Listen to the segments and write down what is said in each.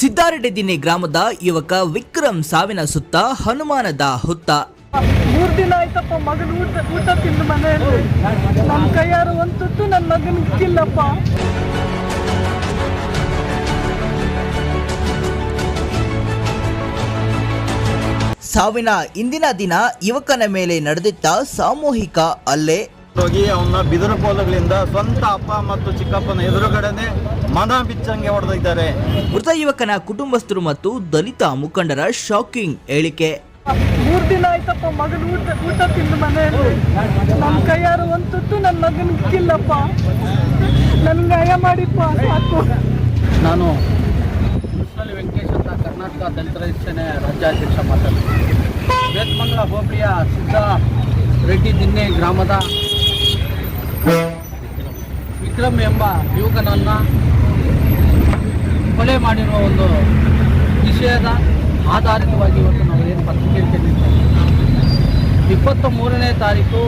ಸಿದ್ದಾರೆಡ್ಡಿದಿನ್ನಿ ಗ್ರಾಮದ ಯುವಕ ವಿಕ್ರಮ್ ಸಾವಿನ ಸುತ್ತ ಹನುಮಾನದ ಹುತ್ತ. ಮೂರು ದಿನ ಆಯ್ತಪ್ಪ ಮಗನ ಊಟ ಊಟ ತಿಂದು ಮನೆಯಲ್ಲಿ. ನಮ್ಮ ಕೈಯಾರ ಒಂದು ತುತ್ತು ನನ್ನ ಮಗನ ಇಕ್ಕಿಲ್ಲಪ್ಪ ಸಾವಿನ ಇಂದಿನ ದಿನ ಯುವಕನ ಮೇಲೆ ನಡೆದಿದ್ದ ಸಾಮೂಹಿಕ ಹಲ್ಲೆ. ಹೋಗಿ ಅವನ್ನ ಬಿದಿರು ಕೋಲುಗಳಿಂದ ಸ್ವಂತ ಅಪ್ಪ ಮತ್ತು ಚಿಕ್ಕಪ್ಪನ ಎದುರುಗಡೆನೆ ಮನ ಬಿಚ್ಚಂಗೆ ಹೊಡೆದಿದ್ದಾರೆ. ಮೃತ ಯುವಕನ ಕುಟುಂಬಸ್ಥರು ಮತ್ತು ದಲಿತ ಮುಖಂಡರ ಶಾಕಿಂಗ್ ಹೇಳಿಕೆ. ಮೂರ್ ದಿನ ಆಯ್ತಪ್ಪ ಮಗನ ಊಟ ಊಟ ತಿಂದು ಮನೆಯಲ್ಲಿ. ನಮ್ಮ ಕೈಯಾರ ಒಂದು ತುತ್ತು ನನ್ನ ಮಗನ ಇಕ್ಕಿಲ್ಲಪ್ಪ. ನನ್ಗೆ ನ್ಯಾಯ ಮಾಡಿಪ್ಪ ಸಾಕು. ನಾನು ಕೃಷ್ಣಲ್ಲಿ ವೆಂಕಟೇಶ್ ಅಂತ ಕರ್ನಾಟಕ ದಲಿತ ರೈತ ಸೇನೆ ರಾಜ್ಯಾಧ್ಯಕ್ಷ ಮಾತಾಡ್ತೀನಿ. ಬೇತ್ಮಂಗಲ ಹೋಬಳಿಯ ಸಿದ್ಧ ರೆಡ್ಡಿ ದಿನ್ನೆ ಗ್ರಾಮದ ವಿಕ್ರಮ್ ಎಂಬ ಯುವಕನನ್ನು ಕೊಲೆ ಮಾಡಿರುವ ಒಂದು ವಿಷಯದ ಆಧಾರಿತವಾಗಿ ಇವತ್ತು ನಾವು ಏನು ಪತ್ರಿಕೆ ಇಪ್ಪತ್ತ ಮೂರನೇ ತಾರೀಕು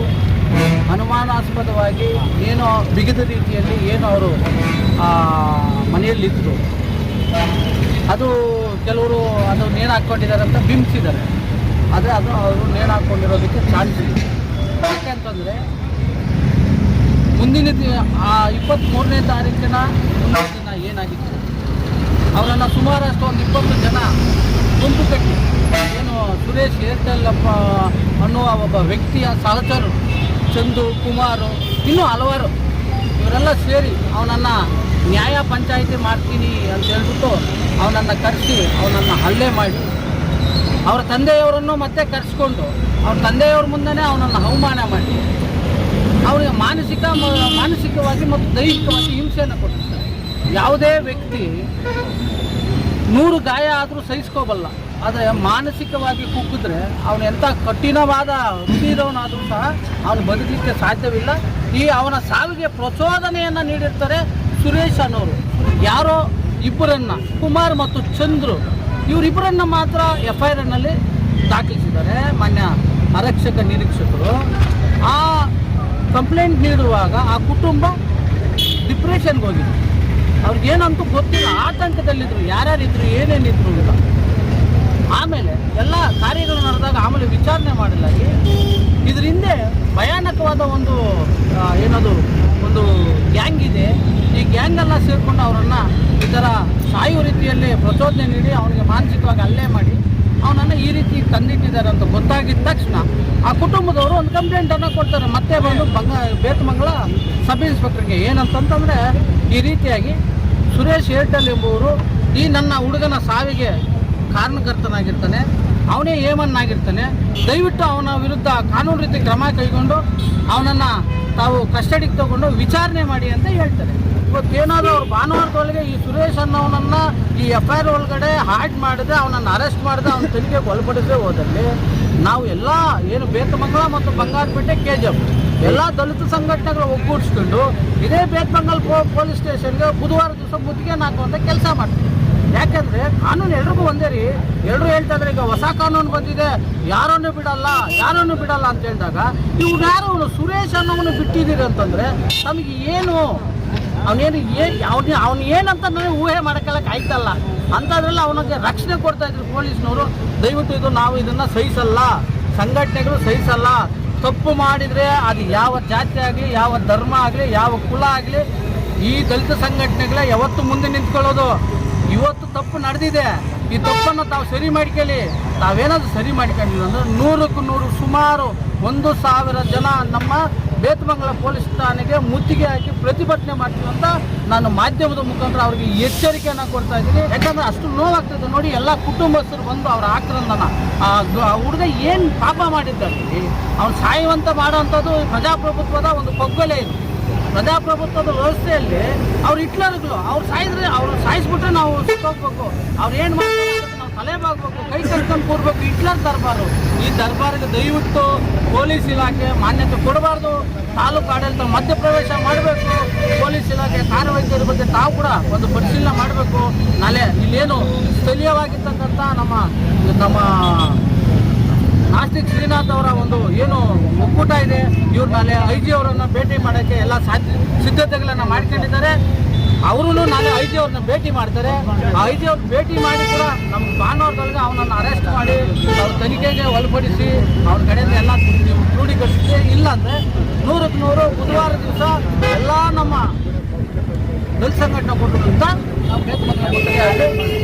ಅನುಮಾನಾಸ್ಪದವಾಗಿ ಏನೋ ಬಿಗಿದ ರೀತಿಯಲ್ಲಿ ಏನು ಅವರು ಮನೆಯಲ್ಲಿದ್ದರು ಅದು ಕೆಲವರು ಅದು ನೇಣು ಹಾಕ್ಕೊಂಡಿದ್ದಾರೆ ಅಂತ ಬಿಂಬಿಸಿದ್ದಾರೆ. ಆದರೆ ಅದು ಅವರು ನೇಣು ಹಾಕ್ಕೊಂಡಿರೋದಕ್ಕೆ ಚಾನ್ಸ್ ಇದೆ ಯಾಕೆ ಅಂತಂದರೆ ಮುಂದಿನ ದಿನ ಆ ಇಪ್ಪತ್ತ್ಮೂರನೇ ತಾರೀಕಿನ ಮುಂದಿನ ದಿನ ಏನಾಗಿತ್ತು? ಅವರನ್ನು ಸುಮಾರು ಒಂದು ಇಪ್ಪತ್ತು ಜನ ಗುಂಪು ಕಟ್ಟಿ, ಏನು ಸುರೇಶ್ ಏರ್ಟೆಲ್ ಅಪ್ಪ ಅನ್ನುವ ಒಬ್ಬ ವ್ಯಕ್ತಿಯ ಸಹಚರು ಚಂದು, ಕುಮಾರು, ಇನ್ನೂ ಹಲವಾರು ಇವರೆಲ್ಲ ಸೇರಿ ಅವನನ್ನು ನ್ಯಾಯ ಪಂಚಾಯಿತಿ ಮಾಡ್ತೀನಿ ಅಂತ ಹೇಳ್ಬಿಟ್ಟು ಅವನನ್ನು ಕರೆಸಿ, ಅವನನ್ನು ಹಲ್ಲೆ ಮಾಡಿ, ಅವರ ತಂದೆಯವರನ್ನು ಮತ್ತೆ ಕರೆಸ್ಕೊಂಡು, ಅವ್ರ ತಂದೆಯವ್ರ ಮುಂದೆನೇ ಅವನನ್ನು ಅವಮಾನ ಮಾಡಿ. ಅವನಿಗೆ ಮಾನಸಿಕ ಮಾನಸಿಕವಾಗಿ ಮತ್ತು ದೈಹಿಕವಾಗಿ ಹಿಂಸೆಯನ್ನು ಕೊಟ್ಟಿರ್ತಾರೆ. ಯಾವುದೇ ವ್ಯಕ್ತಿ ನೂರು ಗಾಯ ಆದರೂ ಸಹಿಸ್ಕೋಬಲ್ಲ. ಆದರೆ ಮಾನಸಿಕವಾಗಿ ಕುಗ್ಗಿದ್ರೆ ಅವನು ಎಂಥ ಕಠಿಣವಾದ ರುಚಿದವನಾದರೂ ಸಹ ಅವನು ಬದುಕಲಿಕ್ಕೆ ಸಾಧ್ಯವಿಲ್ಲ. ಈ ಅವನ ಸಾವಿಗೆ ಪ್ರಚೋದನೆಯನ್ನು ನೀಡಿರ್ತಾರೆ ಸುರೇಶ್ ಅನ್ನೋರು. ಯಾರೋ ಇಬ್ಬರನ್ನ ಕುಮಾರ್ ಮತ್ತು ಚಂದ್ರು ಇವರಿಬ್ಬರನ್ನ ಮಾತ್ರ ಎಫ್ ಐ ಆರ್ನಲ್ಲಿ ದಾಖಲಿಸಿದ್ದಾರೆ. ಮಾನ್ಯ ಆರಕ್ಷಕ ನಿರೀಕ್ಷಕರು. ಆ ಕಂಪ್ಲೇಂಟ್ ನೀಡುವಾಗ ಆ ಕುಟುಂಬ ಡಿಪ್ರೆಷನ್ಗೆ ಹೋಗಿತ್ತು ಅವ್ರಿಗೇನಂತೂ ಗೊತ್ತಿಲ್ಲ ಆತಂಕದಲ್ಲಿದ್ದರು ಯಾರ್ಯಾರಿದ್ರು, ಏನೇನಿದ್ರು ಇಲ್ಲ ಆಮೇಲೆ ಎಲ್ಲ ಕಾರ್ಯಗಳು ನಡೆದಾಗ ಆಮೇಲೆ ವಿಚಾರಣೆ ಮಾಡಲಾಗಿ ಇದ್ರ ಹಿಂದೆ ಭಯಾನಕವಾದ ಒಂದು ಏನದು, ಒಂದು ಗ್ಯಾಂಗ್ ಇದೆ. ಈ ಗ್ಯಾಂಗೆಲ್ಲ ಸೇರಿಕೊಂಡು ಅವರನ್ನು ಈ ಥರ ಸಾಯುವ ರೀತಿಯಲ್ಲಿ ಪ್ರಚೋದನೆ ನೀಡಿ ಅವನಿಗೆ ಮಾನಸಿಕವಾಗಿ ಅಲ್ಲೇ ಮಾಡಿ ಅವನನ್ನು ಈ ರೀತಿ ತಂದಿಟ್ಟಿದ್ದಾರೆ ಅಂತ ಗೊತ್ತಾಗಿದ್ದ ತಕ್ಷಣ ಆ ಕುಟುಂಬದವರು ಒಂದು ಕಂಪ್ಲೇಂಟನ್ನು ಕೊಡ್ತಾರೆ. ಮತ್ತೆ ಬಂದು ಬಂಗ, ಬೇತಮಂಗಲ ಸಬ್ ಇನ್ಸ್ಪೆಕ್ಟರ್ಗೆ ಏನಂತಂತಂದರೆ ಈ ರೀತಿಯಾಗಿ ಸುರೇಶ್ ಏರ್ಟೆಲ್ ಎಂಬುವರು ಈ ನನ್ನ ಹುಡುಗನ ಸಾವಿಗೆ ಕಾರಣಕರ್ತನಾಗಿರ್ತಾನೆ. ಅವನೇ ಏಮನ್ನಾಗಿರ್ತಾನೆ. ದಯವಿಟ್ಟು ಅವನ ವಿರುದ್ಧ ಕಾನೂನು ರೀತಿ ಕ್ರಮ ಕೈಗೊಂಡು ಅವನನ್ನು ತಾವು ಕಸ್ಟಡಿಗೆ ತಗೊಂಡು ವಿಚಾರಣೆ ಮಾಡಿ ಅಂತ ಹೇಳ್ತಾರೆ. ಇವತ್ತೇನಾದರೂ ಅವ್ರು ಭಾನುವಾರದೊಳಗೆ ಈ ಸುರೇಶ್ ಅನ್ನೋನನ್ನ ಈ ಎಫ್ ಐ ಆರ್ ಒಳಗಡೆ ಹಾಡ್ ಮಾಡಿದೆ ಅವನನ್ನು ಅರೆಸ್ಟ್ ಮಾಡಿದೆ ಅವನ ತನಿಖೆಗೆ ಒಳಪಡಿಸದೆ ಹೋದಲ್ಲಿ ನಾವು ಎಲ್ಲ ಏನು ಬೇತಮಂಗಲ ಮತ್ತು ಬಂಗಾರಪೇಟೆ ಕೆ ಜಿ ಎಫ್ ಎಲ್ಲ ದಲಿತ ಸಂಘಟನೆಗಳು ಒಗ್ಗೂಡಿಸ್ಕೊಂಡು ಇದೇ ಬೇತಮಂಗಲ್ ಪೊಲೀಸ್ ಸ್ಟೇಷನ್ಗೆ ಬುಧವಾರ ದಿವಸ ಮುತ್ತಿಗೆ ಹಾಕುವಂಥ ಕೆಲಸ ಮಾಡ್ತೀವಿ. ಯಾಕಂದ್ರೆ ಕಾನೂನು ಎಲ್ರಿಗೂ ಒಂದೇ ರೀ. ಎಲ್ಲರೂ ಹೇಳ್ತಾ ಇದ್ರೆ, ಈಗ ಹೊಸ ಕಾನೂನು ಬಂದಿದೆ. ಯಾರನ್ನು ಬಿಡಲ್ಲ ಯಾರನ್ನು ಬಿಡಲ್ಲ ಅಂತ ಹೇಳಿದಾಗ ನೀವು ಯಾರು ಸುರೇಶ್ ಅನ್ನೋನು ಬಿಟ್ಟಿದ್ದೀರಿ ಅಂತಂದ್ರೆ ನಮಗೆ ಏನು ಅವನೇನು ಏನು ಅವನು ಅವ್ನು ಏನಂತ ನನಗೆ ಊಹೆ ಮಾಡ್ಕೊಳ್ಳೋಕೆ ಆಯ್ತಲ್ಲ. ಅಂಥದ್ರಲ್ಲಿ ಅವನಿಗೆ ರಕ್ಷಣೆ ಕೊಡ್ತಾ ಇದ್ರು ಪೊಲೀಸ್ನವರು. ದಯವಿಟ್ಟು ಇದು ನಾವು ಇದನ್ನು ಸಹಿಸಲ್ಲ. ಸಂಘಟನೆಗಳು ಸಹಿಸಲ್ಲ. ತಪ್ಪು ಮಾಡಿದರೆ ಅದು ಯಾವ ಜಾತಿ ಆಗಲಿ, ಯಾವ ಧರ್ಮ ಆಗಲಿ, ಯಾವ ಕುಲ ಆಗಲಿ, ಈ ದಲಿತ ಸಂಘಟನೆಗಳೇ ಯಾವತ್ತು ಮುಂದೆ ನಿಂತ್ಕೊಳ್ಳೋದು. ಇವತ್ತು ತಪ್ಪು ನಡೆದಿದೆ. ಈ ತಪ್ಪನ್ನು ತಾವು ಸರಿ ಮಾಡ್ಕೊಳ್ಳಿ. ತಾವೇನಾದರೂ ಸರಿ ಮಾಡ್ಕೊಂಡಿಲ್ಲ ಅಂದ್ರೆ ನೂರಕ್ಕೂ ನೂರು, ಸುಮಾರು ಒಂದು ಸಾವಿರ ಜನ ನಮ್ಮ ಬೇತಮಂಗಲ ಪೊಲೀಸ್ ಠಾಣೆಗೆ ಮುತ್ತಿಗೆ ಹಾಕಿ ಪ್ರತಿಭಟನೆ ಮಾಡ್ತೀವಿ ಅಂತ ನಾನು ಮಾಧ್ಯಮದ ಮುಖಾಂತರ ಅವ್ರಿಗೆ ಎಚ್ಚರಿಕೆಯನ್ನು ಕೊಡ್ತಾ ಇದ್ದೀನಿ. ಯಾಕಂದ್ರೆ ಅಷ್ಟು ನೋವಾಗ್ತದೆ ನೋಡಿ, ಎಲ್ಲ ಕುಟುಂಬಸ್ಥರು ಬಂದು ಅವ್ರ ಆಕ್ರಂದನ. ಆ ಹುಡುಗ ಏನು ಪಾಪ ಮಾಡಿದ್ದಾರೆ ಅವ್ನು ಸಾಯುವಂತ ಮಾಡೋವಂಥದ್ದು ಪ್ರಜಾಪ್ರಭುತ್ವದ ಒಂದು ಪಗ್ಗೊಲೆ ಇದು. ಪ್ರಜಾಪ್ರಭುತ್ವದ ವ್ಯವಸ್ಥೆಯಲ್ಲಿ ಅವ್ರು ಹಿಟ್ಲರ್ಗಳು ಅವ್ರು ಸಾಯಿದ್ರೆ ಅವ್ರು ಸಾಯಿಸ್ಬಿಟ್ರೆ ನಾವು ಸುತ್ತೋಗ್ಬೇಕು. ಅವ್ರು ಏನು ಮಾಡ್ತಾರೆ? ಅದಕ್ಕೆ ನಾವು ತಲೆ ಬಾಗ್ಬೇಕು, ಕೈ ಕಟ್ಕೊಂಡು ಕೂರ್ಬೇಕು ಇಟ್ಲರ್ ದರ್ಬಾರು. ಈ ದರ್ಬಾರಿಗೆ ದಯವಿಟ್ಟು ಪೊಲೀಸ್ ಇಲಾಖೆ ಮಾನ್ಯತೆ ಕೊಡಬಾರ್ದು. ತಾಲೂಕು ಆಡಳಿತ ಮಧ್ಯಪ್ರವೇಶ ಮಾಡಬೇಕು. ಪೊಲೀಸ್ ಇಲಾಖೆ ಕಾರ್ಯವೈದ್ಯರ ಬಗ್ಗೆ ತಾವು ಕೂಡ ಒಂದು ಪರಿಶೀಲನೆ ಮಾಡಬೇಕು. ನಾಳೆ ಇಲ್ಲೇನು ಸ್ಥಳೀಯವಾಗಿರ್ತಕ್ಕಂಥ ನಮ್ಮ ನಮ್ಮ ನಾಸ್ತಿಕ್ ಶ್ರೀನಾಥ್ ಅವರ ಒಂದು ಏನು ಒಕ್ಕೂಟ ಇದೆ, ಇವ್ರು ನಾಳೆ ಐ ಜಿ ಅವರನ್ನು ಭೇಟಿ ಮಾಡೋಕ್ಕೆ ಎಲ್ಲ ಸಾಧ್ಯ, ಸಿದ್ಧತೆಗಳನ್ನು ಮಾಡ್ಕೊಂಡಿದ್ದಾರೆ. ಅವರು ನಾನು ಐ ಅವ್ರನ್ನ ಭೇಟಿ ಮಾಡ್ತಾರೆ. ಆ ಐ ಭೇಟಿ ಮಾಡಿ ಕೂಡ ನಮ್ಮ ಭಾನುವಾರದೊಳಗೆ ಅವನನ್ನು ಅರೆಸ್ಟ್ ಮಾಡಿ ಅವ್ರ ತನಿಖೆಗೆ ಒಳಪಡಿಸಿ ಅವ್ರ ಕಡೆಯಿಂದ ಎಲ್ಲ ಕ್ರೋಢೀಕರಿಸಿದ್ರೆ ಇಲ್ಲಾಂದರೆ ನೂರಕ್ಕೆ ನೂರು ಬುಧವಾರ ದಿವಸ ಎಲ್ಲ ನಮ್ಮ ದಲಿತ ಸಂಘಟನೆ ಕೊಟ್ಟಿರುವಂಥ ನಾವು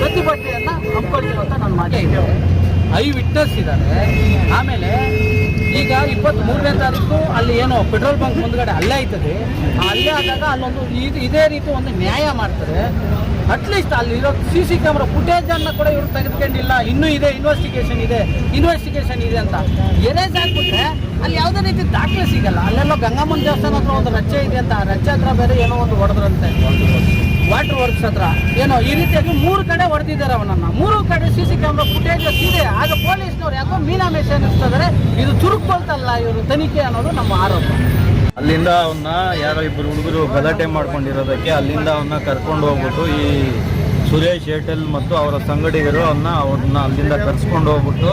ಪ್ರತಿಭಟನೆಯನ್ನು ಹಮ್ಮಿಕೊಳ್ತೀವಿ ಅಂತ ನಾನು ಮಾಡಿ ಐ ವಿಟ್ನೆಸ್ ಇದ್ದಾರೆ ಆಮೇಲೆ ಈಗ ಇಪ್ಪತ್ತ್ ಮೂರನೇ ತಾರೀಕು ಅಲ್ಲಿ ಏನೋ ಪೆಟ್ರೋಲ್ ಬಂಕ್ ಮುಂದ್ಗಡೆ ಅಲ್ಲೇ ಆಯ್ತದೆ. ಅಲ್ಲೇ ಆದಾಗ ಅಲ್ಲೊಂದು ಇದು ಇದೇ ರೀತಿ ಒಂದು ನ್ಯಾಯ ಮಾಡ್ತಾರೆ. ಅಟ್ಲೀಸ್ಟ್ ಅಲ್ಲಿರೋ ಸಿ ಸಿ ಕ್ಯಾಮ್ರಾ ಅನ್ನ ಕೂಡ ಇವರು ತೆಗೆದುಕೊಂಡಿಲ್ಲ. ಇನ್ನೂ ಇದೆ ಇನ್ವೆಸ್ಟಿಗೇಷನ್ ಇದೆ ಇನ್ವೆಸ್ಟಿಗೇಷನ್ ಇದೆ ಅಂತ. ಎರೇಸ್ ಹಾಕ್ಬಿಟ್ರೆ ಅಲ್ಲಿ ಯಾವುದೇ ರೀತಿ ದಾಖಲೆ ಸಿಗಲ್ಲ. ಅಲ್ಲೆಲ್ಲೋ ಗಂಗಮ್ಮನ ದೇವಸ್ಥಾನ ಹತ್ರ ಒಂದು ರಚ್ಚೆ ಇದೆ ಅಂತ. ಆ ರಚ್ಚೆ ಹತ್ರ ಬೇರೆ ಏನೋ ಒಂದು ಹೊಡೆದ್ರಂತೆ. ವಾಟರ್ ವರ್ಕ್ಸ್ ಹತ್ರ. ಏನೋ, ಈ ರೀತಿಯಾಗಿ ಮೂರು ಕಡೆ ಹೊಡೆದಿದ್ದಾರೆ ಅವನನ್ನ. ಮೂರು ಕಡೆ ಸಿ ಸಿ ಕ್ಯಾಮ್ರಾ ಫುಟೇಜಸ್ ಇದೆ ಆಗ ಪೊಲೀಸ್ನವ್ರು ಯಾಕೋ ಮೀನಾಮೇಷ ಅನ್ನಿಸ್ತಿದ್ದಾರೆ ಇದು ಚುರುಕೊಳ್ತಲ್ಲ ಇವರು ತನಿಖೆ ಅನ್ನೋದು ನಮ್ಮ ಆರೋಪ. ಅಲ್ಲಿಂದ ಅವನ್ನ ಯಾರೋ ಇಬ್ಬರು ಹುಡುಗರು ಗಲಾಟೆ ಮಾಡ್ಕೊಂಡಿರೋದಕ್ಕೆ ಅಲ್ಲಿಂದ ಅವನ್ನ ಕರ್ಕೊಂಡು ಹೋಗ್ಬಿಟ್ಟು ಈ ಸುರೇಶ್ ಏರ್ಟೆಲ್ ಮತ್ತು ಅವರ ಸಂಗಡಿಗರು ಅವನ್ನ ಅವ್ರನ್ನ ಅಲ್ಲಿಂದ ಕರ್ಸ್ಕೊಂಡು ಹೋಗ್ಬಿಟ್ಟು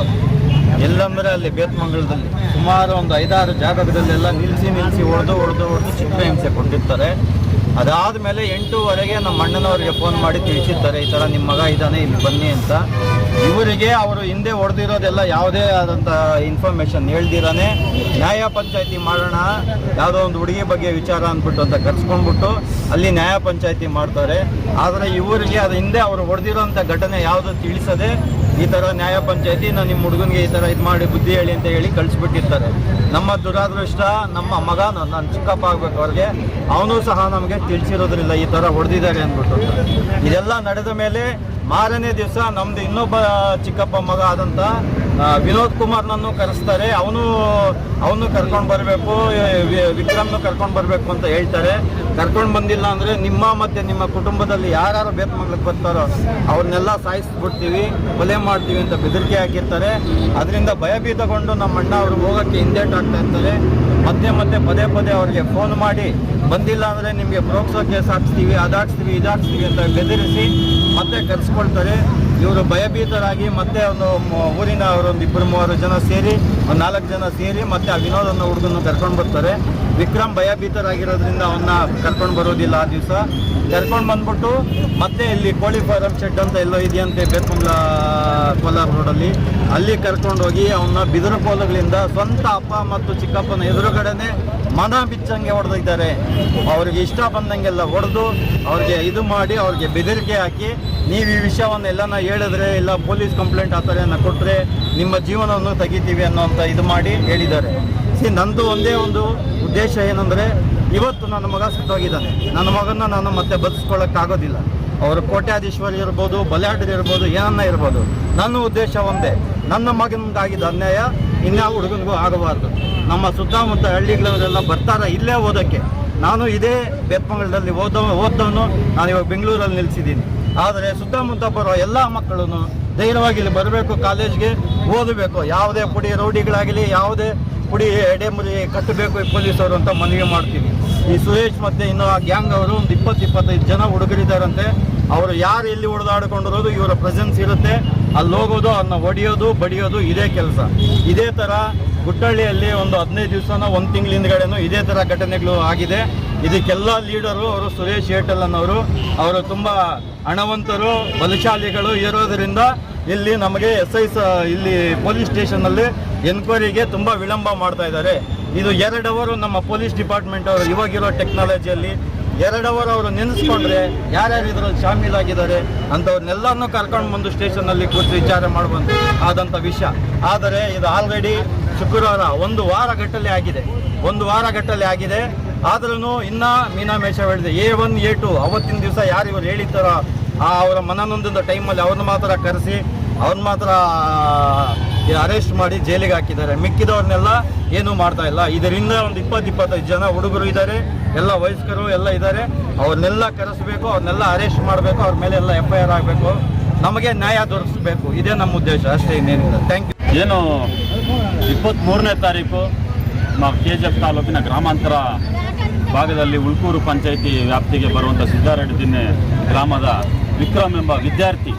ಎಲ್ಲಂದ್ರೆ ಅಲ್ಲಿ ಬೇತ್ಮಂಗಲದಲ್ಲಿ ಸುಮಾರು ಒಂದು ಐದಾರು ಜಾಗದಲ್ಲೆಲ್ಲ ನಿಲ್ಲಿಸಿ ನಿಲ್ಲಿಸಿ ಹೊಡೆದು ಹೊಡೆದು ಹೊಡೆದು ಚಿತ್ರಹಿಂಸೆ ಕೊಟ್ಟಿರ್ತಾರೆ. ಅದಾದಮೇಲೆ ಎಂಟೂವರೆಗೆ ನಮ್ಮ ಅಣ್ಣನವರಿಗೆ ಫೋನ್ ಮಾಡಿ ತಿಳಿಸಿದ್ದಾರೆ, ಈ ಥರ ನಿಮ್ಮ ಮಗ ಇದ್ದಾನೆ ಇಲ್ಲಿ ಬನ್ನಿ ಅಂತ. ಇವರಿಗೆ ಅವರು ಹಿಂದೆ ಹೊಡೆದಿರೋದೆಲ್ಲ ಯಾವುದೇ ಆದಂಥ ಇನ್ಫಾರ್ಮೇಷನ್ ಹೇಳ್ದಿರಾನೆ. ನ್ಯಾಯ ಪಂಚಾಯತಿ ಮಾಡೋಣ, ಯಾವುದೋ ಒಂದು ಹುಡುಗಿ ಬಗ್ಗೆ ವಿಚಾರ ಅಂದ್ಬಿಟ್ಟು ಅಂತ ಕರ್ಸ್ಕೊಂಡ್ಬಿಟ್ಟು ಅಲ್ಲಿ ನ್ಯಾಯ ಪಂಚಾಯತಿ ಮಾಡ್ತಾರೆ. ಆದರೆ ಇವರಿಗೆ ಅದು ಹಿಂದೆ ಅವರು ಹೊಡೆದಿರೋಂಥ ಘಟನೆ ಯಾವುದು ತಿಳಿಸದೆ ಈ ಥರ ನ್ಯಾಯ ಪಂಚಾಯತಿ ನಾನು ನಿಮ್ಮ ಹುಡುಗನಿಗೆ ಈ ಥರ ಇದು ಮಾಡಿ ಬುದ್ಧಿ ಹೇಳಿ ಅಂತ ಹೇಳಿ ಕಳಿಸ್ಬಿಟ್ಟಿರ್ತಾರೆ. ನಮ್ಮ ದುರಾದೃಷ್ಟ, ನಮ್ಮ ಮಗ ನನ್ನ ಚಿಕ್ಕಪ್ಪ ಆಗ್ಬೇಕು ಅವ್ರಿಗೆ, ಅವನು ಸಹ ನಮಗೆ ತಿಳಿಸಿರೋದ್ರಿಲ್ಲ ಈ ಥರ ಹೊಡೆದಿದ್ದಾರೆ ಅಂದ್ಬಿಟ್ಟು. ಇದೆಲ್ಲ ನಡೆದ ಮೇಲೆ ಮಾರನೇ ದಿವಸ ನಮ್ದು ಇನ್ನೊಬ್ಬ ಚಿಕ್ಕಪ್ಪ ಮಗ ಆದಂಥ ವಿನೋದ್ ಕುಮಾರ್ನನ್ನು ಕರೆಸ್ತಾರೆ. ಅವನು ಅವನು ಕರ್ಕೊಂಡು ಬರಬೇಕು ವಿಕ್ರಮ್ನು ಕರ್ಕೊಂಡು ಬರಬೇಕು ಅಂತ ಹೇಳ್ತಾರೆ. ಕರ್ಕೊಂಡು ಬಂದಿಲ್ಲ ಅಂದರೆ ನಿಮ್ಮ ಮತ್ತು ನಿಮ್ಮ ಕುಟುಂಬದಲ್ಲಿ ಯಾರ್ಯಾರು ಬೇತ್ಮಂಗ್ಲಕ್ಕೆ ಬರ್ತಾರೋ ಅವ್ರನ್ನೆಲ್ಲ ಸಾಯಿಸ್ಬಿಡ್ತೀವಿ, ಕೊಲೆ ಮಾಡ್ತೀವಿ ಅಂತ ಬೆದರಿಕೆ ಹಾಕಿರ್ತಾರೆ. ಅದರಿಂದ ಭಯಭೀತಗೊಂಡು ನಮ್ಮ ಅಣ್ಣ ಅವರು ಹೋಗೋಕ್ಕೆ ಹಿಂದೇಟಾಗ್ತಾ ಇರ್ತಾರೆ. ಮತ್ತೆ ಮತ್ತೆ ಪದೇ ಪದೇ ಅವರಿಗೆ ಫೋನ್ ಮಾಡಿ, ಬಂದಿಲ್ಲ ಅಂದರೆ ನಿಮಗೆ ಪ್ರೋಕ್ಸೋ ಕೇಸ್ ಹಾಕ್ಸ್ತೀವಿ ಅದಾಕ್ಸ್ತೀವಿ ಇದಾಕ್ಸ್ತೀವಿ ಅಂತ ಬೆದರಿಸಿ ಮತ್ತೆ ಕರೆಸ್ಕೊಳ್ತಾರೆ. ಇವರು ಭಯಭೀತರಾಗಿ ಮತ್ತೆ ಒಂದು ಊರಿನ ಅವರೊಂದು ಇಬ್ಬರು ಮೂವರು ಜನ ಸೇರಿ, ಒಂದು ನಾಲ್ಕು ಜನ ಸೇರಿ ಮತ್ತೆ ಆ ವಿನೋದ್ ಅನ್ನೋ ಹುಡುಗನ್ನು ಕರ್ಕೊಂಡು ಬರ್ತಾರೆ. ವಿಕ್ರಮ್ ಭಯಭೀತರಾಗಿರೋದ್ರಿಂದ ಅವನ್ನ ಕರ್ಕೊಂಡು ಬರೋದಿಲ್ಲ ಆ ದಿವಸ. ಕರ್ಕೊಂಡು ಬಂದ್ಬಿಟ್ಟು ಮತ್ತೆ ಇಲ್ಲಿ ಕೋಳಿ ಫಾರಂ ಶೆಡ್ ಅಂತ ಎಲ್ಲೋ ಇದೆಯಂತೆ ಬೇರ್ಕುಂಬ್ಲ ಕೋಲಾರ ರೋಡಲ್ಲಿ ಅಲ್ಲಿ. ಕರ್ಕೊಂಡು ಹೋಗಿ ಅವನ್ನ ಬಿದಿರು ಕೋಲುಗಳಿಂದ ಸ್ವಂತ ಅಪ್ಪ ಮತ್ತು ಚಿಕ್ಕಪ್ಪನ ಎದುರುಗಡೆನೆ ಮನ ಬಿಚ್ಚಂಗೆ ಹೊಡೆದಿದ್ದಾರೆ. ಅವ್ರಿಗೆ ಇಷ್ಟ ಬಂದಂಗೆಲ್ಲ ಹೊಡೆದು ಅವ್ರಿಗೆ ಇದು ಮಾಡಿ ಅವ್ರಿಗೆ ಬೆದರಿಕೆ ಹಾಕಿ ನೀವು ಈ ವಿಷಯವನ್ನು ಎಲ್ಲನ ಹೇಳಿದ್ರೆ ಇಲ್ಲ ಪೊಲೀಸ್ ಕಂಪ್ಲೇಂಟ್ ಆ ಥರ ಏನೋ ಕೊಟ್ಟರೆ ನಿಮ್ಮ ಜೀವನವನ್ನು ತೆಗಿತೀವಿ ಅನ್ನೋಂಥ ಇದು ಮಾಡಿ ಹೇಳಿದ್ದಾರೆ. ಸಿ, ನಂದು ಒಂದೇ ಒಂದು ಉದ್ದೇಶ ಏನಂದರೆ ಇವತ್ತು ನನ್ನ ಮಗ ಸತ್ತೋಗಿದ್ದಾನೆ. ನನ್ನ ಮಗನ ನಾನು ಮತ್ತೆ ಬದುಸ್ಕೊಳ್ಳೋಕ್ಕಾಗೋದಿಲ್ಲ ಅವರು ಕೋಟ್ಯಾಧೀಶ್ವರಿ ಇರ್ಬೋದು ಬಲಿಯಾಟರು ಇರ್ಬೋದು ಏನನ್ನ ಇರ್ಬೋದು. ನನ್ನ ಉದ್ದೇಶ ಒಂದೇ. ನನ್ನ ಮಗನಿಗಾಗಿದ್ದ ಅನ್ಯಾಯ ಇನ್ಯಾವ ಹುಡುಗನಿಗೂ ಆಗಬಾರ್ದು. ನಮ್ಮ ಸುತ್ತಮುತ್ತ ಹಳ್ಳಿಗಳವರೆಲ್ಲ ಬರ್ತಾರೆ ಇಲ್ಲೇ ಓದೋಕ್ಕೆ. ನಾನು ಇದೇ ಬೆಪ್ಪಂಗಳದಲ್ಲಿ ಓದೋ, ಓದ್ದವನು, ನಾನು ಇವಾಗ ಬೆಂಗಳೂರಲ್ಲಿ ನಿಲ್ಲಿಸಿದ್ದೀನಿ ಆದರೆ ಸುತ್ತಮುತ್ತ ಬರೋ ಎಲ್ಲ ಮಕ್ಕಳು ಧೈರ್ಯವಾಗಿ ಇಲ್ಲಿ ಬರಬೇಕು, ಕಾಲೇಜ್ಗೆ ಓದಬೇಕು. ಯಾವುದೇ ಪುಡಿ ರೌಡಿಗಳಾಗಲಿ, ಯಾವುದೇ ಪುಡಿ ಎಡೆಮುರಿ ಕಟ್ಟಬೇಕು ಈ ಪೊಲೀಸರು ಅಂತ ಮನವಿ ಮಾಡ್ತೀವಿ. ಈ ಸುರೇಶ್ ಮತ್ತು ಇನ್ನು ಆ ಗ್ಯಾಂಗ್ ಅವರು ಒಂದು ಇಪ್ಪತ್ತು, ಇಪ್ಪತ್ತೈದು ಜನ ಹುಡುಗರಿದ್ದಾರಂತೆ. ಅವರು ಯಾರು ಎಲ್ಲಿ ಹೊಡೆದಾಡ್ಕೊಂಡಿರೋದು ಇವರ ಪ್ರೆಸೆನ್ಸ್ ಇರುತ್ತೆ. ಅಲ್ಲಿ ಹೋಗೋದು ಅದನ್ನ ಹೊಡೆಯೋದು ಬಡಿಯೋದು ಇದೇ ಕೆಲಸ. ಇದೇ ಥರ ಗುಟ್ಟಳ್ಳಿಯಲ್ಲಿ ಒಂದು ಹದಿನೈದು ದಿವಸನ, ಒಂದು ತಿಂಗಳ ಹಿಂದ್ಗಡೆನೂ ಇದೇ ಥರ ಘಟನೆಗಳು ಆಗಿದೆ. ಇದಕ್ಕೆಲ್ಲ ಲೀಡರು ಅವರು ಸುರೇಶ್ ಏಟಲ್ ಅನ್ನೋರು ಅವರು ತುಂಬ ಹಣವಂತರು, ಬಲಶಾಲಿಗಳು ಇರೋದರಿಂದ ಇಲ್ಲಿ ನಮಗೆ ಎಸ್ ಐ ಇಲ್ಲಿ ಪೊಲೀಸ್ ಸ್ಟೇಷನಲ್ಲಿ ಎನ್ಕ್ವೈರಿಗೆ ತುಂಬ ವಿಳಂಬ ಮಾಡ್ತಾ ಇದ್ದಾರೆ. ಇದು ಎರಡು ಅವರು ನಮ್ಮ ಪೊಲೀಸ್ ಡಿಪಾರ್ಟ್ಮೆಂಟ್ ಅವರು ಇವಾಗಿರೋ ಟೆಕ್ನಾಲಜಿಯಲ್ಲಿ ಎರಡು ಅವರ್ ಅವರು ನೆನೆಸ್ಕೊಂಡ್ರೆ ಯಾರ್ಯಾರು ಇದರಲ್ಲಿ ಶಾಮೀಲಾಗಿದ್ದಾರೆ ಅಂಥವ್ರನ್ನೆಲ್ಲರನ್ನೂ ಕರ್ಕೊಂಡು ಬಂದು ಸ್ಟೇಷನ್ನಲ್ಲಿ ಕೂತು ವಿಚಾರ ಮಾಡುವಂಥ ಆದಂಥ ವಿಷಯ. ಆದರೆ ಇದು ಆಲ್ರೆಡಿ ಶುಕ್ರವಾರ ಒಂದು ವಾರ ಗಟ್ಟಲೆ ಆಗಿದೆ. ಒಂದು ವಾರ ಗಟ್ಟಲೆ ಆಗಿದೆ. ಆದ್ರೂ ಇನ್ನ ಮೀನಾಮೇಷ ಹೇಳಿದೆ. ಎ ಒನ್ ಎ ಟು ಅವತ್ತಿನ ದಿವಸ ಯಾರು ಇವರು ಹೇಳಿದ್ದಾರೋ ಆ ಅವರ ಮನನೊಂದಿದ್ದ ಟೈಮಲ್ಲಿ ಅವ್ರನ್ನ ಮಾತ್ರ ಕರೆಸಿ, ಅವ್ರನ್ನ ಮಾತ್ರ ಅರೆಸ್ಟ್ ಮಾಡಿ ಜೈಲಿಗೆ ಹಾಕಿದ್ದಾರೆ. ಮಿಕ್ಕಿದವ್ರನ್ನೆಲ್ಲ ಏನೂ ಮಾಡ್ತಾ ಇಲ್ಲ. ಇದರಿಂದ ಒಂದು ಇಪ್ಪತ್ತು, ಇಪ್ಪತ್ತೈದು ಜನ ಹುಡುಗರು ಇದ್ದಾರೆ. ಎಲ್ಲ ವಯಸ್ಕರು ಎಲ್ಲ ಇದ್ದಾರೆ. ಅವ್ರನ್ನೆಲ್ಲ ಕರೆಸಬೇಕು, ಅವ್ರನ್ನೆಲ್ಲ ಅರೆಸ್ಟ್ ಮಾಡಬೇಕು, ಅವ್ರ ಮೇಲೆ ಎಲ್ಲ ಎಫ್ ಐ ಆರ್ ಆಗಬೇಕು. ನಮಗೆ ನ್ಯಾಯ ದೊರಕಿಸಬೇಕು. ಇದೇ ನಮ್ಮ ಉದ್ದೇಶ. ಅಷ್ಟೇ ಇನ್ನೇನಿಲ್ಲ. ಥ್ಯಾಂಕ್ ಯು ಏನು ಇಪ್ಪತ್ತ್ಮೂರನೇ ತಾರೀಕು ನಾವು ಕೆ ಜಿ ಎಫ್ ತಾಲೂಕಿನ ಗ್ರಾಮಾಂತರ ಭಾಗದಲ್ಲಿ ಉಳ್ಕೂರು ಪಂಚಾಯಿತಿ ವ್ಯಾಪ್ತಿಗೆ ಬರುವಂಥ ಸಿದ್ದಾರೆಡ್ಡಿದಿನ್ನೆ ಗ್ರಾಮದ ವಿಕ್ರಮ್ ಎಂಬ ವಿದ್ಯಾರ್ಥಿ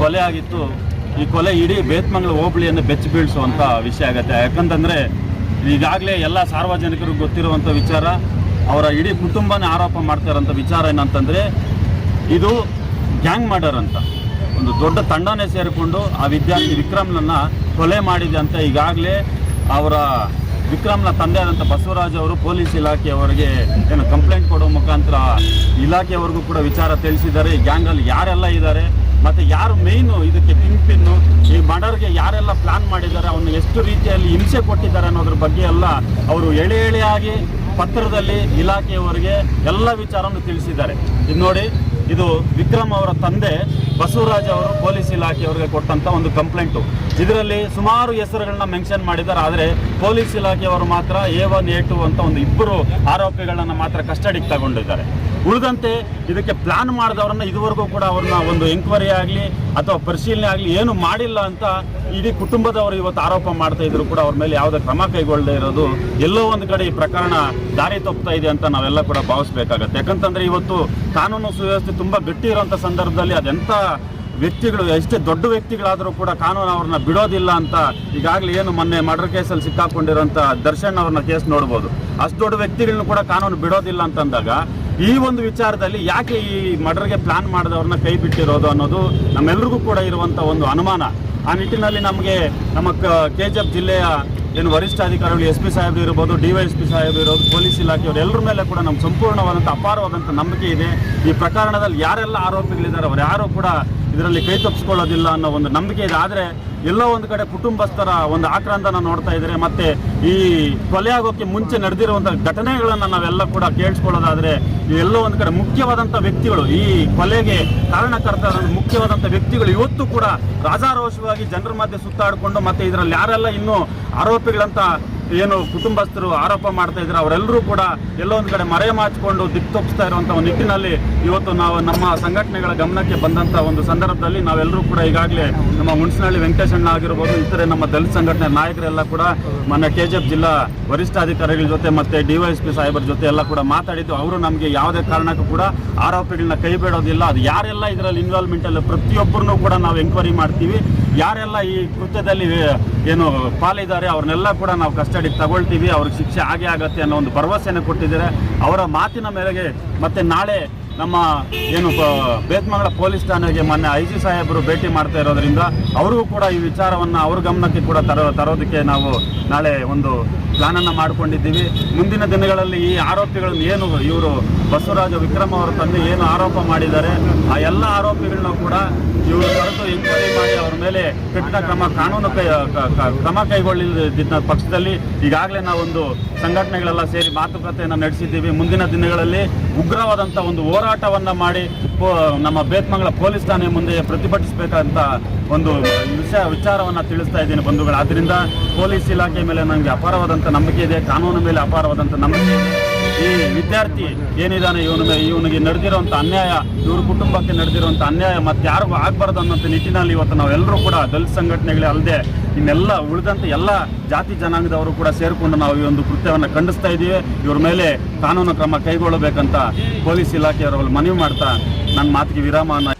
ಕೊಲೆ ಆಗಿತ್ತು. ಈ ಕೊಲೆ ಇಡೀ ಬೇತ್ಮಂಗ್ಲ ಹೋಬಳಿಯನ್ನು ಬೆಚ್ಚಿ ಬೀಳಿಸುವಂಥ ವಿಷಯ ಆಗುತ್ತೆ. ಯಾಕಂತಂದರೆ ಈಗಾಗಲೇ ಎಲ್ಲ ಸಾರ್ವಜನಿಕರಿಗೆ ಗೊತ್ತಿರುವಂಥ ವಿಚಾರ, ಅವರ ಇಡೀ ಕುಟುಂಬನೇ ಆರೋಪ ಮಾಡ್ತಾ ಇರೋಂಥ ವಿಚಾರ ಏನಂತಂದರೆ ಇದು ಗ್ಯಾಂಗ್ ಮರ್ಡರ್ ಅಂತ. ಒಂದು ದೊಡ್ಡ ತಂಡನೇ ಸೇರಿಕೊಂಡು ಆ ವಿದ್ಯಾರ್ಥಿ ವಿಕ್ರಮ್ನನ್ನು ಕೊಲೆ ಮಾಡಿದೆ ಅಂತ ಈಗಾಗಲೇ ಅವರ ವಿಕ್ರಮ್ನ ತಂದೆ ಆದಂಥ ಬಸವರಾಜ್ ಅವರು ಪೊಲೀಸ್ ಇಲಾಖೆಯವರಿಗೆ ಏನು ಕಂಪ್ಲೇಂಟ್ ಕೊಡೋ ಮುಖಾಂತರ ಇಲಾಖೆಯವರೆಗೂ ಕೂಡ ವಿಚಾರ ತಿಳಿಸಿದ್ದಾರೆ. ಈ ಗ್ಯಾಂಗಲ್ಲಿ ಯಾರೆಲ್ಲ ಇದ್ದಾರೆ? ಮತ್ತು ಯಾರು ಮೇಯ್ನು ಇದಕ್ಕೆ ಕಿಂಗ್ ಪಿನ್ನು ಈ ಮರ್ಡರ್ಗೆ ಯಾರೆಲ್ಲ ಪ್ಲಾನ್ ಮಾಡಿದ್ದಾರೆ, ಅವನು ಎಷ್ಟು ರೀತಿಯಲ್ಲಿ ಹಿಂಸೆ ಕೊಟ್ಟಿದ್ದಾರೆ ಅನ್ನೋದ್ರ ಬಗ್ಗೆ ಎಲ್ಲ ಅವರು ಎಳೆ ಎಳೆಯಾಗಿ ಪತ್ರದಲ್ಲಿ ಇಲಾಖೆಯವರಿಗೆ ಎಲ್ಲ ವಿಚಾರವನ್ನು ತಿಳಿಸಿದ್ದಾರೆ. ಇದು ನೋಡಿ, ಇದು ವಿಕ್ರಮ್ ಅವರ ತಂದೆ, ಬಸವರಾಜ್ ಅವರು ಪೊಲೀಸ್ ಇಲಾಖೆಯವರಿಗೆ ಕೊಟ್ಟಂತ ಒಂದು ಕಂಪ್ಲೇಂಟು ಇದರಲ್ಲಿ ಸುಮಾರು ಹೆಸರುಗಳನ್ನ ಮೆನ್ಷನ್ ಮಾಡಿದ್ದಾರೆ, ಆದರೆ ಪೊಲೀಸ್ ಇಲಾಖೆಯವರು ಮಾತ್ರ ಎ ಒನ್ ಎ ಟು ಅಂತ ಒಂದು ಇಬ್ಬರು ಆರೋಪಿಗಳನ್ನ ಮಾತ್ರ ಕಸ್ಟಡಿಗೆ ತಗೊಂಡಿದ್ದಾರೆ. ಉಳಿದಂತೆ ಇದಕ್ಕೆ ಪ್ಲಾನ್ ಮಾಡಿದವರನ್ನ ಇದುವರೆಗೂ ಕೂಡ ಅವ್ರನ್ನ ಒಂದು ಎಂಕ್ವೈರಿ ಆಗಲಿ ಅಥವಾ ಪರಿಶೀಲನೆ ಆಗಲಿ ಏನು ಮಾಡಿಲ್ಲ ಅಂತ ಇಡೀ ಕುಟುಂಬದವರು ಇವತ್ತು ಆರೋಪ ಮಾಡ್ತಾ ಇದ್ರು ಕೂಡ ಅವ್ರ ಮೇಲೆ ಯಾವುದೇ ಕ್ರಮ ಕೈಗೊಳ್ಳದೆ ಇರೋದು ಎಲ್ಲೋ ಒಂದು ಕಡೆ ಈ ಪ್ರಕರಣ ದಾರಿ ತಪ್ಪುತ್ತಾ ಇದೆ ಅಂತ ನಾವೆಲ್ಲ ಕೂಡ ಭಾವಿಸ್ಬೇಕಾಗತ್ತೆ. ಯಾಕಂತಂದ್ರೆ ಇವತ್ತು ಕಾನೂನು ಸುವ್ಯವಸ್ಥೆ ತುಂಬಾ ಗಟ್ಟಿ ಸಂದರ್ಭದಲ್ಲಿ ಅದೆಂತ ವ್ಯಕ್ತಿಗಳು, ಎಷ್ಟೇ ದೊಡ್ಡ ವ್ಯಕ್ತಿಗಳಾದರೂ ಕೂಡ ಕಾನೂನು ಅವ್ರನ್ನ ಬಿಡೋದಿಲ್ಲ ಅಂತ ಈಗಾಗಲೇ ಏನು ಮೊನ್ನೆ ಮರ್ಡರ್ ಕೇಸಲ್ಲಿ ಸಿಕ್ಕಾಕೊಂಡಿರುವಂಥ ದರ್ಶನ್ ಅವ್ರನ್ನ ಕೇಸ್ ನೋಡ್ಬೋದು. ಅಷ್ಟು ದೊಡ್ಡ ವ್ಯಕ್ತಿಗಳನ್ನ ಕೂಡ ಕಾನೂನು ಬಿಡೋದಿಲ್ಲ ಅಂತಂದಾಗ ಈ ಒಂದು ವಿಚಾರದಲ್ಲಿ ಯಾಕೆ ಈ ಮರ್ಡರ್ಗೆ ಪ್ಲಾನ್ ಮಾಡಿದವ್ರನ್ನ ಕೈ ಬಿಟ್ಟಿರೋದು ಅನ್ನೋದು ನಮ್ಮೆಲ್ಲರಿಗೂ ಕೂಡ ಇರುವಂಥ ಒಂದು ಅನುಮಾನ. ಆ ನಿಟ್ಟಿನಲ್ಲಿ ನಮಗೆ ನಮ್ಮ ಕೆ ಜಿ ಎಫ್ ಜಿಲ್ಲೆಯ ಏನು ವರಿಷ್ಠಾಧಿಕಾರಿಗಳು ಎಸ್ ಪಿ ಸಾಹೇಬ್ ಇರ್ಬೋದು, ಡಿ ವೈ ಪಿ ಸಾಹೇಬ್ ಇರೋದು ಪೊಲೀಸ್ ಇಲಾಖೆಯವರು ಎಲ್ಲರ ಮೇಲೆ ಕೂಡ ನಮ್ಮ ಸಂಪೂರ್ಣವಾದಂಥ ಅಪಾರವಾದಂಥ ನಂಬಿಕೆ ಇದೆ. ಈ ಪ್ರಕರಣದಲ್ಲಿ ಯಾರೆಲ್ಲ ಆರೋಪಿಗಳಿದ್ದಾರೆ ಅವ್ರು ಯಾರೂ ಕೂಡ ಇದರಲ್ಲಿ ಕೈ ತಪ್ಪಿಸ್ಕೊಳ್ಳೋದಿಲ್ಲ ಅನ್ನೋ ಒಂದು ನಂಬಿಕೆ ಇದೆ. ಆದರೆ ಎಲ್ಲೋ ಒಂದು ಕಡೆ ಕುಟುಂಬಸ್ಥರ ಒಂದು ಆಕ್ರಂದನ ನೋಡ್ತಾ ಇದ್ದಾರೆ ಮತ್ತೆ ಈ ಕೊಲೆ ಆಗೋಕೆ ಮುಂಚೆ ನಡೆದಿರುವಂಥ ಘಟನೆಗಳನ್ನು ನಾವೆಲ್ಲ ಕೂಡ ಕೇಳಿಸ್ಕೊಳ್ಳೋದಾದ್ರೆ ಎಲ್ಲೋ ಒಂದು ಕಡೆ ಮುಖ್ಯವಾದಂಥ ವ್ಯಕ್ತಿಗಳು, ಈ ಕೊಲೆಗೆ ಕಾರಣಕರ್ತ ಮುಖ್ಯವಾದಂಥ ವ್ಯಕ್ತಿಗಳು ಇವತ್ತು ಕೂಡ ರಾಜಾರೋಷವಾಗಿ ಜನರ ಮಧ್ಯೆ ಸುತ್ತಾಡಿಕೊಂಡು ಮತ್ತೆ ಇದರಲ್ಲಿ ಯಾರೆಲ್ಲ ಇನ್ನೂ ಆರೋಪಿಗಳಂತ ಏನು ಕುಟುಂಬಸ್ಥರು ಆರೋಪ ಮಾಡ್ತಾ ಇದ್ದಾರೆ ಅವರೆಲ್ಲರೂ ಕೂಡ ಎಲ್ಲೋ ಒಂದು ಕಡೆ ಮರೆ ಮಾಚಿಕೊಂಡು ದಿಕ್ಕು ತಪ್ಪಿಸ್ತಾ ಇರುವಂತಹ ನಿಟ್ಟಿನಲ್ಲಿ ಇವತ್ತು ನಾವು ನಮ್ಮ ಸಂಘಟನೆಗಳ ಗಮನಕ್ಕೆ ಬಂದಂತ ಒಂದು ಸಂದರ್ಭದಲ್ಲಿ ನಾವೆಲ್ಲರೂ ಕೂಡ ಈಗಾಗಲೇ ನಮ್ಮ ಹುಣಸನಹಳ್ಳಿ ವೆಂಕಟೇಶಣ್ಣ ಆಗಿರ್ಬೋದು, ಇತರೆ ನಮ್ಮ ದಲಿತ ಸಂಘಟನೆ ನಾಯಕರೆಲ್ಲ ಕೂಡ ಮೊನ್ನೆ ಕೆ ಜಿ ಎಫ್ ಜಿಲ್ಲಾ ವರಿಷ್ಠಾಧಿಕಾರಿಗಳ ಜೊತೆ ಮತ್ತೆ ಡಿವೈಎಸ್ಪಿ ಸಾಹೇಬರ ಜೊತೆ ಎಲ್ಲ ಕೂಡ ಮಾತಾಡಿದ್ದು, ಅವರು ನಮಗೆ ಯಾವುದೇ ಕಾರಣಕ್ಕೂ ಕೂಡ ಆರೋಪಿಗಳನ್ನ ಕೈ ಬಿಡೋದಿಲ್ಲ. ಅದು ಯಾರೆಲ್ಲ ಇದರಲ್ಲಿ ಇನ್ವಾಲ್ವ್ಮೆಂಟ್ ಅಲ್ಲಿ, ಪ್ರತಿಯೊಬ್ಬರನ್ನೂ ಕೂಡ ನಾವು ಎಂಕ್ವೈರಿ ಮಾಡ್ತೀವಿ. ಯಾರೆಲ್ಲ ಈ ಕೃತ್ಯದಲ್ಲಿ ಏನು ಪಾಲಿದ್ದಾರೆ, ಅವ್ರನ್ನೆಲ್ಲ ಕೂಡ ನಾವು ಕಸ್ಟಡಿಗೆ ತಗೊಳ್ತೀವಿ. ಅವ್ರಿಗೆ ಶಿಕ್ಷೆ ಆಗೇ ಆಗತ್ತೆ ಅನ್ನೋ ಒಂದು ಭರವಸೆಯನ್ನು ಕೊಟ್ಟಿದ್ದಾರೆ. ಅವರ ಮಾತಿನ ಮೇರೆಗೆ ಮತ್ತೆ ನಾಳೆ ನಮ್ಮ, ಏನು ಬೇತ್ಮಗಳ ಪೊಲೀಸ್ ಠಾಣೆಗೆ ಮೊನ್ನೆ ಐ ಜಿ ಸಾಹೇಬರು ಭೇಟಿ ಮಾಡ್ತಾ ಇರೋದ್ರಿಂದ ಅವರಿಗೂ ಕೂಡ ಈ ವಿಚಾರವನ್ನು ಅವ್ರ ಗಮನಕ್ಕೆ ಕೂಡ ತರೋ, ತರೋದಕ್ಕೆ ನಾವು ನಾಳೆ ಒಂದು ಪ್ಲಾನನ್ನು ಮಾಡಿಕೊಂಡಿದ್ದೀವಿ. ಮುಂದಿನ ದಿನಗಳಲ್ಲಿ ಈ ಆರೋಪಿಗಳನ್ನು ಏನು ಇವರು ಬಸವರಾಜ ವಿಕ್ರಮ್ ಅವರ ತಂದೆ ಏನು ಆರೋಪ ಮಾಡಿದ್ದಾರೆ, ಆ ಎಲ್ಲ ಆರೋಪಿಗಳನ್ನ ಕೂಡ ಇವರು ಕರೆದು ಎಂಕ್ವೈರಿ ಮಾಡಿ ಅವರ ಮೇಲೆ ಕಠಿಣ ಕ್ರಮ, ಕಾನೂನು ಕೈ ಕ್ರಮ ಕೈಗೊಳ್ಳಿದ್ದ ಪಕ್ಷದಲ್ಲಿ ಈಗಾಗಲೇ ನಾವೊಂದು ಸಂಘಟನೆಗಳೆಲ್ಲ ಸೇರಿ ಮಾತುಕತೆಯನ್ನು ನಡೆಸಿದ್ದೀವಿ. ಮುಂದಿನ ದಿನಗಳಲ್ಲಿ ಉಗ್ರವಾದಂಥ ಒಂದು ಹೋರಾಟವನ್ನು ಮಾಡಿ ನಮ್ಮ ಬೇತ್ಮಂಗಲ ಪೊಲೀಸ್ ಠಾಣೆ ಮುಂದೆ ಪ್ರತಿಭಟಿಸಬೇಕಂತ ಒಂದು ವಿಷಯ, ವಿಚಾರವನ್ನು ತಿಳಿಸ್ತಾ ಇದ್ದೀನಿ ಬಂಧುಗಳು. ಆದ್ದರಿಂದ ಪೊಲೀಸ್ ಇಲಾಖೆ ಮೇಲೆ ನನಗೆ ಅಪಾರವಾದಂಥ ನಂಬಿಕೆ ಇದೆ, ಕಾನೂನು ಮೇಲೆ ಅಪಾರವಾದಂಥ ನಂಬಿಕೆ ಇದೆ. ಈ ವಿದ್ಯಾರ್ಥಿ ಏನಿದ್ದಾನೆ ಇವನಿಗೆ ಇವನಿಗೆ ನಡೆದಿರುವಂಥ ಅನ್ಯಾಯ, ಇವ್ರ ಕುಟುಂಬಕ್ಕೆ ನಡೆದಿರುವಂಥ ಅನ್ಯಾಯ ಮತ್ತೆ ಯಾರಿಗೂ ಆಗಬಾರ್ದು ಅನ್ನೋಂಥ ನಿಟ್ಟಿನಲ್ಲಿ ಇವತ್ತು ನಾವೆಲ್ಲರೂ ಕೂಡ ದಲಿತ ಸಂಘಟನೆಗಳೇ ಅಲ್ಲದೆ ಇನ್ನೆಲ್ಲ ಉಳಿದಂಥ ಎಲ್ಲ ಜಾತಿ ಜನಾಂಗದವರು ಕೂಡ ಸೇರಿಕೊಂಡು ನಾವು ಈ ಒಂದು ಕೃತ್ಯವನ್ನು ಖಂಡಿಸ್ತಾ ಇದ್ದೀವಿ ಇವ್ರ ಮೇಲೆ ಕಾನೂನು ಕ್ರಮ ಕೈಗೊಳ್ಳಬೇಕಂತ ಪೊಲೀಸ್ ಇಲಾಖೆಯವರು ಮನವಿ ಮಾಡ್ತಾ ನನ್ನ ಮಾತಿಗೆ ವಿರಾಮವನ್ನು